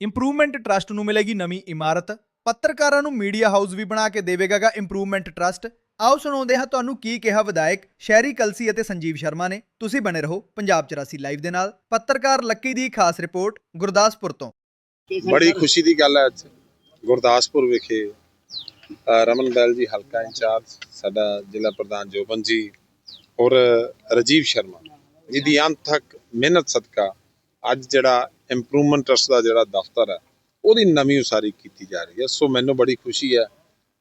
Improvement trust ਨੂੰ ਮਿਲੇਗੀ ਨਵੀਂ ਇਮਾਰਤ। ਪੱਤਰਕਾਰਾਂ ਨੂੰ ਮੀਡੀਆ ਹਾਊਸ ਵੀ ਬਣਾ ਕੇ ਦੇਵੇਗਾਗਾ ਇੰਪਰੂਵਮੈਂਟ ਟਰਸਟ ਆਓ ਸੁਣਾਉਂਦੇ ਹਾਂ ਤੁਹਾਨੂੰ ਕੀ ਕਿਹਾ ਵਿਧਾਇਕ ਸ਼ਹਿਰੀ ਕਲਸੀ ਅਤੇ ਸੰਜੀਵ ਸ਼ਰਮਾ ਨੇ। ਤੁਸੀਂ ਬਣੇ ਰਹੋ ਪੰਜਾਬ 84 ਲਾਈਵ ਦੇ ਨਾਲ। ਪੱਤਰਕਾਰ ਲੱਕੀ ਦੀ ਖਾਸ ਰਿਪੋਰਟ ਗੁਰਦਾਸਪੁਰ ਤੋਂ। ਬੜੀ ਖੁਸ਼ੀ ਦੀ ਗੱਲ ਹੈ ਅੱਜ। ਗੁਰਦਾਸਪੁਰ ਵਿਖੇ ਰਮਨ ਬੈਲ ਜੀ ਹਲਕਾ ਇੰਚਾਰਜ, ਸਾਡਾ ਜ਼ਿਲ੍ਹਾ ਪ੍ਰਧਾਨ ਜੋਬਨ ਜੀ ਔਰ ਰਜੀਵ ਸ਼ਰਮਾ। ਜਿਹਦੀ ਅੰਤ ਤੱਕ ਮਿਹਨਤ ਸਦਕਾ ਅੱਜ ਜਿਹੜਾ ਇੰਪਰੂਵਮੈਂਟ ਟਰਸਟ ਦਾ ਜਿਹੜਾ ਦਫ਼ਤਰ ਹੈ, ਉਹਦੀ ਨਵੀਂ ਉਸਾਰੀ ਕੀਤੀ ਜਾ ਰਹੀ ਹੈ। ਸੋ ਮੈਨੂੰ ਬੜੀ ਖੁਸ਼ੀ ਹੈ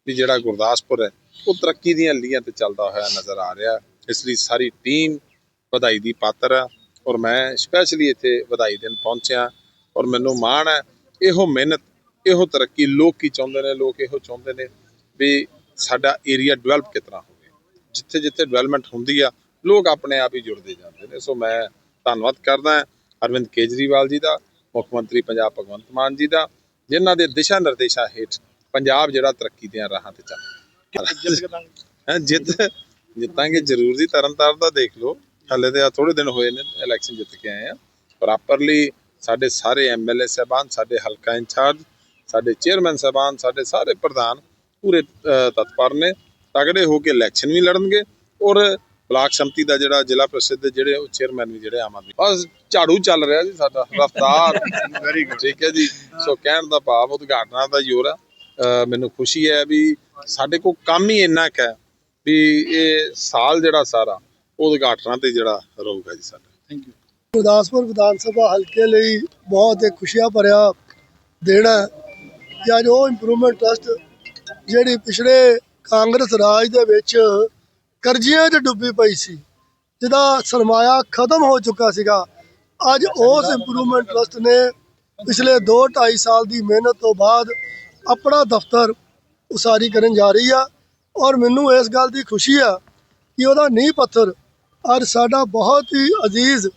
ਵੀ ਜਿਹੜਾ ਗੁਰਦਾਸਪੁਰ ਹੈ, ਉਹ ਤਰੱਕੀ ਦੀਆਂ ਲੀਹਾਂ ਤੇ ਚੱਲਦਾ ਹੋਇਆ ਨਜ਼ਰ ਆ ਰਿਹਾ। ਇਸ ਲਈ ਸਾਰੀ ਟੀਮ ਵਧਾਈ ਦੀ ਪਾਤਰ ਹੈ ਔਰ ਮੈਂ ਸਪੈਸ਼ਲੀ ਇੱਥੇ ਵਧਾਈ ਦੇਣ ਪਹੁੰਚਿਆ ਔਰ ਮੈਨੂੰ ਮਾਣ ਹੈ, ਇਹੋ ਮਿਹਨਤ, ਇਹੋ ਤਰੱਕੀ ਲੋਕ ਕੀ ਚਾਹੁੰਦੇ ਨੇ, ਲੋਕ ਇਹੋ ਚਾਹੁੰਦੇ ਨੇ ਵੀ ਸਾਡਾ ਏਰੀਆ ਡਿਵੈਲਪ ਕਿਤਨਾ ਹੋਵੇ। ਜਿੱਥੇ ਜਿੱਥੇ ਡਿਵੈਲਪਮੈਂਟ ਹੁੰਦੀ ਆ, ਲੋਕ ਆਪਣੇ ਆਪ ਹੀ ਜੁੜਦੇ ਜਾਂਦੇ ਨੇ। ਸੋ ਮੈਂ ਧੰਨਵਾਦ ਕਰਦਾ ਅਰਵਿੰਦ ਕੇਜਰੀਵਾਲ ਜੀ ਦਾ ਮੁੱਖ ਮੰਤਰੀ ਪੰਜਾਬ ਭਗਵੰਤ ਮਾਨ ਜੀ ਦਾ ਜਿਨ੍ਹਾਂ ਦੇ ਦਿਸ਼ਾ ਨਿਰਦੇਸ਼ਾਂ ਹੇਠ ਪੰਜਾਬ ਜਿਹੜਾ ਤਰੱਕੀ ਦੀਆਂ ਰਾਹਾਂ ਤੇ ਚੱਲ ਹੈ ਜਿੱਤ ਜਿੱਤਾਂਗੇ ਜ਼ਰੂਰ ਦੀ ਤਰਨਤਾਰਨ ਦਾ ਦੇਖ ਲਓ। ਹਲੇ ਤੇ ਥੋੜੇ ਦਿਨ ਹੋਏ ਨੇ ਇਲੈਕਸ਼ਨ ਜਿੱਤ ਕੇ ਆਏ ਆ। ਪ੍ਰੋਪਰਲੀ ਸਾਡੇ ਸਾਰੇ ਐਮਐਲਏ ਸਾਹਿਬਾਨ ਸਾਡੇ ਹਲਕਾ ਇੰਚਾਰਜ ਸਾਡੇ ਚੇਅਰਮੈਨ ਸਾਹਿਬਾਨ ਸਾਡੇ ਸਾਰੇ ਪ੍ਰਧਾਨ ਪੂਰੇ ਤਤਪਰ ਨੇ ਤਗੜੇ ਹੋ ਕੇ ਇਲੈਕਸ਼ਨ ਵੀ ਲੜਨਗੇ ਔਰ ਬਲਾਕ ਸੰਮਤੀ ਦਾ ਜਿਹੜਾ ਜ਼ਿਲ੍ਹਾ ਪ੍ਰਸਿੱਧ ਦੇ ਜਿਹੜੇ ਉਹ ਚੇਅਰਮੈਨ ਵੀ ਜਿਹੜੇ ਆਮ ਆਦਮੀ ਬਸ ਝਾੜੂ ਚੱਲ ਰਿਹਾ ਜੀ ਸਾਡਾ ਰਫਤਾਰ। ਵੈਰੀ ਗੁੱਡ ਠੀਕ ਹੈ ਜੀ। ਸੋ ਕਹਿਣ ਦਾ ਭਾਵ ਉਦਘਾਟਨਾਂ ਦਾ ਜ਼ੋਰ ਆ। ਮੈਨੂੰ ਖੁਸ਼ੀ ਹੈ ਵੀ ਸਾਡੇ ਕੋਲ ਕੰਮ ਹੀ ਇੰਨਾ ਕੁ ਹੈ ਵੀ ਇਹ ਸਾਲ ਜਿਹੜਾ ਸਾਰਾ ਉਹ ਉਦਘਾਟਨਾਂ ਤੇ ਜਿਹੜਾ ਰਹੂਗਾ ਜੀ ਸਾਡਾ। ਗੁਰਦਾਸਪੁਰ ਵਿਧਾਨ ਸਭਾ ਹਲਕੇ ਲਈ ਬਹੁਤ ਇੱਕ ਖੁਸ਼ੀਆਂ ਭਰਿਆ ਦਿਨ ਹੈ ਕਿ ਅੱਜ ਉਹ ਇੰਪਰੂਵਮੈਂਟ ਟਰਸਟ ਜਿਹੜੀ ਪਿਛਲੇ ਕਾਂਗਰਸ ਰਾਜ ਦੇ ਵਿੱਚ ਕਰਜ਼ਿਆਂ 'ਚ ਡੁੱਬੀ ਪਈ ਸੀ ਜਿਹਦਾ ਸਰਮਾਇਆ ਖਤਮ ਹੋ ਚੁੱਕਾ ਸੀਗਾ। ਅੱਜ ਉਸ ਇੰਪਰੂਵਮੈਂਟ ਟਰਸਟ ਨੇ ਪਿਛਲੇ 2 2.5 ਸਾਲ ਦੀ ਮਿਹਨਤ ਤੋਂ ਬਾਅਦ ਆਪਣਾ ਦਫ਼ਤਰ ਉਸਾਰੀ ਕਰਨ ਜਾ ਰਹੀ ਆ ਔਰ ਮੈਨੂੰ ਇਸ ਗੱਲ ਦੀ ਖੁਸ਼ੀ ਆ ਕਿ ਉਹਦਾ ਨੀਂਹ ਪੱਥਰ ਅੱਜ ਸਾਡਾ ਬਹੁਤ ਹੀ ਅਜ਼ੀਜ਼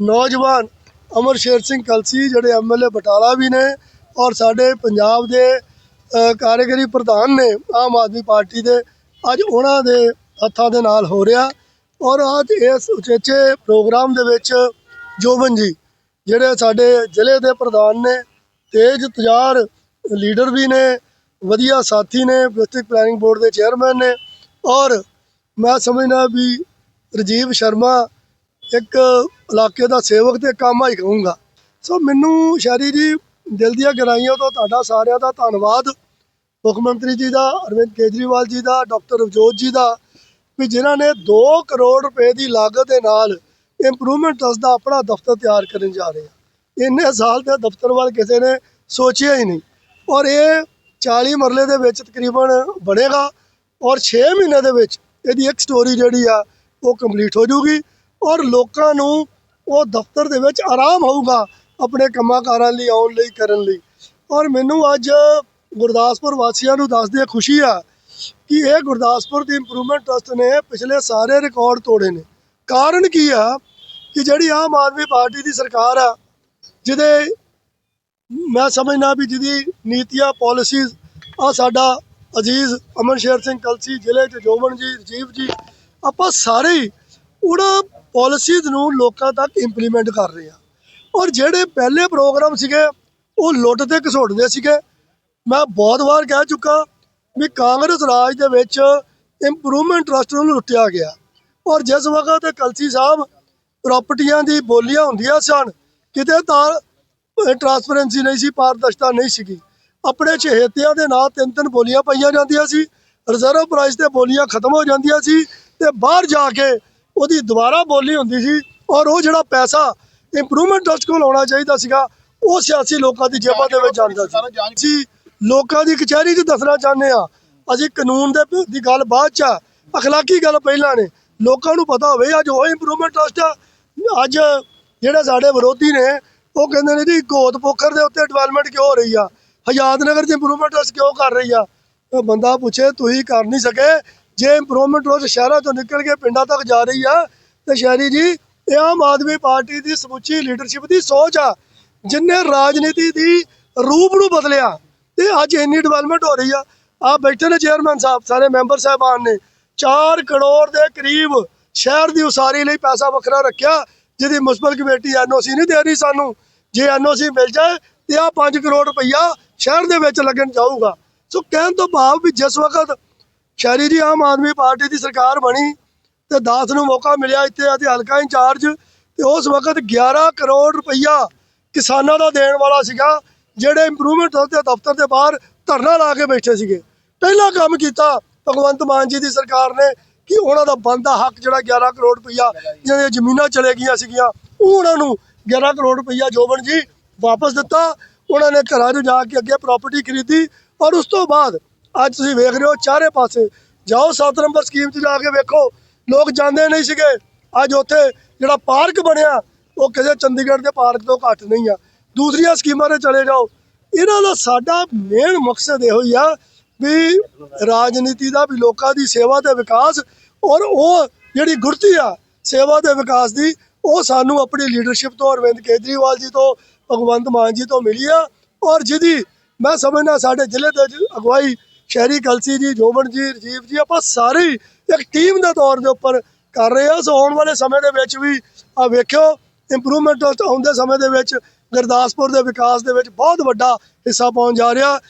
ਨੌਜਵਾਨ ਅਮਰ ਸ਼ੇਰ ਸਿੰਘ ਕਲਸੀ ਜਿਹੜੇ ਐਮਐਲਏ ਬਟਾਲਾ ਵੀ ਨੇ ਔਰ ਸਾਡੇ ਪੰਜਾਬ ਦੇ ਅ, ਪ੍ਰਧਾਨ ਨੇ ਆਮ ਆਦਮੀ ਪਾਰਟੀ ਦੇ ਅੱਜ ਉਹਨਾਂ ਦੇ ਹੱਥਾਂ ਦੇ ਨਾਲ ਹੋ ਰਿਹਾ ਔਰ ਅੱਜ ਇਸ ਉਚੇਚੇ ਪ੍ਰੋਗਰਾਮ ਦੇ ਵਿੱਚ ਜੋਬਨ ਜੀ, ਜਿਹੜੇ ਸਾਡੇ ਜ਼ਿਲ੍ਹੇ ਦੇ ਪ੍ਰਧਾਨ ਨੇ, ਤੇਜ ਤਜਾਰ ਲੀਡਰ ਵੀ ਨੇ, ਵਧੀਆ ਸਾਥੀ ਨੇ, ਡਿਸਟ੍ਰਿਕਟ ਪਲੈਨਿੰਗ ਬੋਰਡ ਦੇ ਚੇਅਰਮੈਨ ਨੇ ਔਰ ਮੈਂ ਸਮਝਦਾ ਵੀ ਰਜੀਵ ਸ਼ਰਮਾ ਇੱਕ ਇਲਾਕੇ ਦਾ ਸੇਵਕ ਤੇ ਕੰਮ ਹੀ ਕਹੂੰਗਾ। ਸੋ ਮੈਨੂੰ ਸ਼ਾਰੀ ਜੀ, ਦਿਲ ਦੀਆਂ ਗਹਿਰਾਈਆਂ ਤੋਂ ਤੁਹਾਡਾ ਸਾਰਿਆਂ ਦਾ ਧੰਨਵਾਦ। ਮੁੱਖ ਮੰਤਰੀ ਜੀ ਦਾ, ਅਰਵਿੰਦ ਕੇਜਰੀਵਾਲ ਜੀ ਦਾ, ਡਾਕਟਰ ਰਵਜੋਤ ਜੀ ਦਾ ਵੀ ਜਿਨ੍ਹਾਂ ਨੇ 2 ਕਰੋੜ ਰੁਪਏ ਦੀ ਲਾਗਤ ਦੇ ਨਾਲ ਇੰਪਰੂਵਮੈਂਟ ਟਰਸਟ ਦਾ ਆਪਣਾ ਦਫ਼ਤਰ ਤਿਆਰ ਕਰਨ ਜਾ ਰਹੇ ਆ। ਇੰਨੇ ਸਾਲ ਤੇ ਦਫ਼ਤਰ ਵੱਲ ਕਿਸੇ ਨੇ ਸੋਚਿਆ ਹੀ ਨਹੀਂ। ਔਰ ਇਹ 40 ਮਰਲੇ ਦੇ ਵਿੱਚ ਤਕਰੀਬਨ ਬਣੇਗਾ ਔਰ 6 ਮਹੀਨੇ ਦੇ ਵਿੱਚ ਇਹਦੀ ਇੱਕ ਸਟੋਰੀ ਜਿਹੜੀ ਆ, ਉਹ ਕੰਪਲੀਟ ਹੋ ਜੂਗੀ ਔਰ ਲੋਕਾਂ ਨੂੰ ਉਹ ਦਫ਼ਤਰ ਦੇ ਵਿੱਚ ਆਰਾਮ ਹੋਊਗਾ ਆਪਣੇ ਕੰਮਾਂ ਕਾਰਾਂ ਲਈ, ਆਉਣ ਲਈ, ਕਰਨ ਲਈ। ਔਰ ਮੈਨੂੰ ਅੱਜ ਗੁਰਦਾਸਪੁਰ ਵਾਸੀਆਂ ਨੂੰ ਦੱਸਦੇ ਖੁਸ਼ੀ ਆ ਕਿ ਇਹ ਗੁਰਦਾਸਪੁਰ ਦੀ ਇੰਪਰੂਵਮੈਂਟ ਟਰਸਟ ਨੇ ਪਿਛਲੇ ਸਾਰੇ ਰਿਕਾਰਡ ਤੋੜੇ ਨੇ। ਕਾਰਨ ਕੀ ਆ ਕਿ ਜਿਹੜੀ ਆਮ ਆਦਮੀ ਪਾਰਟੀ ਦੀ ਸਰਕਾਰ ਆ, ਜਿਹਦੇ ਮੈਂ ਸਮਝਣਾ ਵੀ ਜਿਹਦੀ ਨੀਤੀਆਂ ਪਾਲਿਸੀਜ਼ ਆ ਸਾਡਾ ਅਜ਼ੀਜ਼ ਅਮਨ ਸ਼ੇਰ ਸਿੰਘ ਕਲਸੀ ਜ਼ਿਲ੍ਹੇ ਚ ਜੋਮਨ ਜੀ, ਰਜੀਵ ਜੀ, ਆਪਾਂ ਸਾਰੇ ਹੀ ਉਹਨਾਂ ਪਾਲਿਸੀਜ਼ ਨੂੰ ਲੋਕਾਂ ਤੱਕ ਇੰਪਲੀਮੈਂਟ ਕਰ ਰਹੇ ਆ। ਔਰ ਜਿਹੜੇ ਪਹਿਲੇ ਪ੍ਰੋਗਰਾਮ ਸੀਗੇ, ਉਹ ਲੁੱਟ ਤੇ ਘਸੋੜਦੇ ਸੀਗੇ। ਮੈਂ ਬਹੁਤ ਵਾਰ ਕਹਿ ਚੁੱਕਾ ਵੀ ਕਾਂਗਰਸ ਰਾਜ ਦੇ ਵਿੱਚ ਇੰਪਰੂਵਮੈਂਟ ਟਰਸਟ ਨੂੰ ਲੁੱਟਿਆ ਗਿਆ। ਔਰ ਜਿਸ ਵਕਤ ਕਲਸੀ ਸਾਹਿਬ ਪ੍ਰਾਪਰਟੀਆਂ ਦੀ ਬੋਲੀਆਂ ਹੁੰਦੀਆਂ ਸਨ ਕਿਤੇ ਤਾਂ ਟਰਾਂਸਪੇਰੈਂਸੀ ਨਹੀਂ ਸੀ ਪਾਰਦਰਸ਼ਤਾ ਨਹੀਂ ਸੀਗੀ। ਆਪਣੇ ਚਹੇਤਿਆਂ ਦੇ ਨਾਂ ਤਿੰਨ ਤਿੰਨ ਬੋਲੀਆਂ ਪਾਈਆਂ ਜਾਂਦੀਆਂ ਸੀ ਰਿਜ਼ਰਵ ਪ੍ਰਾਈਸ ਤੇ ਬੋਲੀਆਂ ਖਤਮ ਹੋ ਜਾਂਦੀਆਂ ਸੀ ਤੇ ਬਾਹਰ ਜਾ ਕੇ ਉਹਦੀ ਦੁਬਾਰਾ ਬੋਲੀ ਹੁੰਦੀ ਸੀ ਔਰ ਉਹ ਜਿਹੜਾ ਪੈਸਾ ਇੰਪਰੂਵਮੈਂਟ ਟਰਸਟ ਕੋਲ ਆਉਣਾ ਚਾਹੀਦਾ ਸੀਗਾ ਉਹ ਸਿਆਸੀ ਲੋਕਾਂ ਦੀ ਜੇਬਾਂ ਦੇ ਵਿੱਚ ਜਾਂਦਾ ਸੀ। ਲੋਕਾਂ ਦੀ ਕਚਹਿਰੀ 'ਚ ਦੱਸਣਾ ਚਾਹੁੰਦੇ ਆ ਅਸੀਂ ਕਾਨੂੰਨ ਦੇ ਦੀ ਗੱਲ ਬਾਅਦ 'ਚ ਆ। ਅਖਲਾਕੀ ਗੱਲ ਪਹਿਲਾਂ ਨੇ। ਲੋਕਾਂ ਨੂੰ ਪਤਾ ਹੋਵੇ, ਅੱਜ ਉਹ ਇੰਪਰੂਵਮੈਂਟ ਟਰਸਟ ਆ। ਅੱਜ ਜਿਹੜੇ ਸਾਡੇ ਵਿਰੋਧੀ ਨੇ, ਉਹ ਕਹਿੰਦੇ ਨੇ ਜੀ ਗੋਤ ਪੋਖਰ ਦੇ ਉੱਤੇ ਡਿਵੈਲਪਮੈਂਟ ਕਿਉਂ ਹੋ ਰਹੀ ਆ? ਹਯਾਤ ਨਗਰ 'ਚ ਇੰਪਰੂਵਮੈਂਟ ਟਰਸਟ ਕਿਉਂ ਕਰ ਰਹੀ ਆ? ਉਹ ਬੰਦਾ ਪੁੱਛੇ, ਤੁਸੀਂ ਕਰ ਨਹੀਂ ਸਕੇ। ਜੇ ਇੰਪਰੂਵਮੈਂਟ ਟਰਸਟ ਸ਼ਹਿਰਾਂ ਤੋਂ ਨਿਕਲ ਕੇ ਪਿੰਡਾਂ ਤੱਕ ਜਾ ਰਹੀ ਆ, ਤੇ ਸ਼ਹਿਰੀ ਜੀ, ਇਹ ਆਮ ਆਦਮੀ ਪਾਰਟੀ ਦੀ ਸਮੁੱਚੀ ਲੀਡਰਸ਼ਿਪ ਦੀ ਸੋਚ ਆ। ਜਿਨਨੇ ਰਾਜਨੀਤੀ ਦੀ ਰੂਪ ਨੂੰ ਬਦਲਿਆ ਤੇ ਅੱਜ ਇੰਨੀ ਡਿਵੈਲਪਮੈਂਟ ਹੋ ਰਹੀ ਆ। ਆ ਬੈਠੇ ਨੇ ਚੇਅਰਮੈਨ ਸਾਹਿਬ, ਸਾਰੇ ਮੈਂਬਰ ਸਾਹਿਬਾਨ ਨੇ। 4 ਕਰੋੜ ਦੇ ਕਰੀਬ ਸ਼ਹਿਰ ਦੀ ਉਸਾਰੀ ਲਈ ਪੈਸਾ ਵੱਖਰਾ ਰੱਖਿਆ, ਜਿਹਦੀ ਮੁਸਬਲ ਕਮੇਟੀ ਐਨਓਸੀ ਨਹੀਂ ਦੇ ਰਹੀ ਸਾਨੂੰ। ਜੇ ਐਨਓਸੀ ਮਿਲ ਜਾਏ ਤੇ ਆ 5 ਕਰੋੜ ਰੁਪਈਆ ਸ਼ਹਿਰ ਦੇ ਵਿੱਚ ਲੱਗਣ ਜਾਊਗਾ। ਸੋ ਕਹਿਣ ਤੋਂ ਭਾਵ ਵੀ ਜਿਸ ਵਕਤ ਸ਼ਹਿਰੀ ਦੀ ਆਮ ਆਦਮੀ ਪਾਰਟੀ ਦੀ ਸਰਕਾਰ ਬਣੀ ਤੇ ਦਾਸ ਨੂੰ ਮੌਕਾ ਮਿਲਿਆ ਇੱਥੇ ਅਤੇ ਹਲਕਾ ਇੰਚਾਰਜ, ਤੇ ਉਸ ਵਕਤ 11 ਕਰੋੜ ਰੁਪਈਆ ਕਿਸਾਨਾਂ ਦਾ ਦੇਣ ਵਾਲਾ ਸੀਗਾ। ਜਿਹੜੇ ਇੰਪਰੂਵਮੈਂਟ ਦੇ ਦਫ਼ਤਰ ਦੇ ਬਾਹਰ ਧਰਨਾ ਲਾ ਕੇ ਬੈਠੇ ਸੀਗੇ। ਪਹਿਲਾ ਕੰਮ ਕੀਤਾ ਭਗਵੰਤ ਮਾਨ ਜੀ ਦੀ ਸਰਕਾਰ ਨੇ ਕਿ ਉਹਨਾਂ ਦਾ ਬਣਦਾ ਹੱਕ ਜਿਹੜਾ 11 ਕਰੋੜ ਰੁਪਈਆ ਜਿਹੜੀਆਂ ਜ਼ਮੀਨਾਂ ਚਲੇ ਗਈਆਂ ਸੀਗੀਆਂ, ਉਹ ਉਹਨਾਂ ਨੂੰ 11 ਕਰੋੜ ਰੁਪਈਆ ਜੋਬਨ ਜੀ ਵਾਪਸ ਦਿੱਤਾ। ਉਹਨਾਂ ਨੇ ਘਰਾਂ 'ਚ ਜਾ ਕੇ ਅੱਗੇ ਪ੍ਰਾਪਰਟੀ ਖਰੀਦੀ ਔਰ ਉਸ ਤੋਂ ਬਾਅਦ ਅੱਜ ਤੁਸੀਂ ਵੇਖ ਰਹੇ ਹੋ ਚਾਰੇ ਪਾਸੇ, ਜਾਓ 7 ਨੰਬਰ ਸਕੀਮ 'ਚ ਜਾ ਕੇ ਵੇਖੋ, ਲੋਕ ਜਾਂਦੇ ਨਹੀਂ ਸੀਗੇ। ਅੱਜ ਉੱਥੇ ਜਿਹੜਾ ਪਾਰਕ ਬਣਿਆ, ਉਹ ਕਿਸੇ ਚੰਡੀਗੜ੍ਹ ਦੇ ਪਾਰਕ ਤੋਂ ਘੱਟ ਨਹੀਂ ਆ। ਦੂਸਰੀਆਂ ਸਕੀਮਾਂ 'ਤੇ ਚਲੇ ਜਾਓ। ਇਹਨਾਂ ਦਾ ਸਾਡਾ ਮੇਨ ਮਕਸਦ ਇਹੋ ਹੀ ਆ ਵੀ ਰਾਜਨੀਤੀ ਦਾ, ਵੀ ਲੋਕਾਂ ਦੀ ਸੇਵਾ ਤੇ ਵਿਕਾਸ ਔਰ ਉਹ ਜਿਹੜੀ ਗੁਰਤੀ ਆ ਸੇਵਾ ਤੇ ਵਿਕਾਸ ਦੀ, ਉਹ ਸਾਨੂੰ ਆਪਣੀ ਲੀਡਰਸ਼ਿਪ ਤੋਂ, ਅਰਵਿੰਦ ਕੇਜਰੀਵਾਲ ਜੀ ਤੋਂ, ਭਗਵੰਤ ਮਾਨ ਜੀ ਤੋਂ ਮਿਲੀ ਆ ਔਰ ਜਿਹਦੀ ਮੈਂ ਸਮਝਣਾ ਸਾਡੇ ਜ਼ਿਲ੍ਹੇ ਦੇ ਅਗਵਾਈ ਸ਼ਹਿਰੀ ਕਲਸੀ ਜੀ, ਜੋਬਨ ਜੀ, ਰਜੀਵ ਜੀ, ਆਪਾਂ ਸਾਰੇ ਹੀ ਇੱਕ ਟੀਮ ਦੇ ਤੌਰ ਦੇ ਉੱਪਰ ਕਰ ਰਹੇ ਆ। ਸੋ ਆਉਣ ਵਾਲੇ ਸਮੇਂ ਦੇ ਵਿੱਚ ਵੀ ਆ ਵੇਖਿਓ ਇੰਪਰੂਵਮੈਂਟ ਆਉਂਦੇ ਸਮੇਂ ਦੇ ਵਿੱਚ ਗੁਰਦਾਸਪੁਰ ਦੇ ਵਿਕਾਸ ਦੇ ਵਿੱਚ ਬਹੁਤ ਵੱਡਾ ਹਿੱਸਾ ਪਾਉਣ ਜਾ ਰਿਹਾ।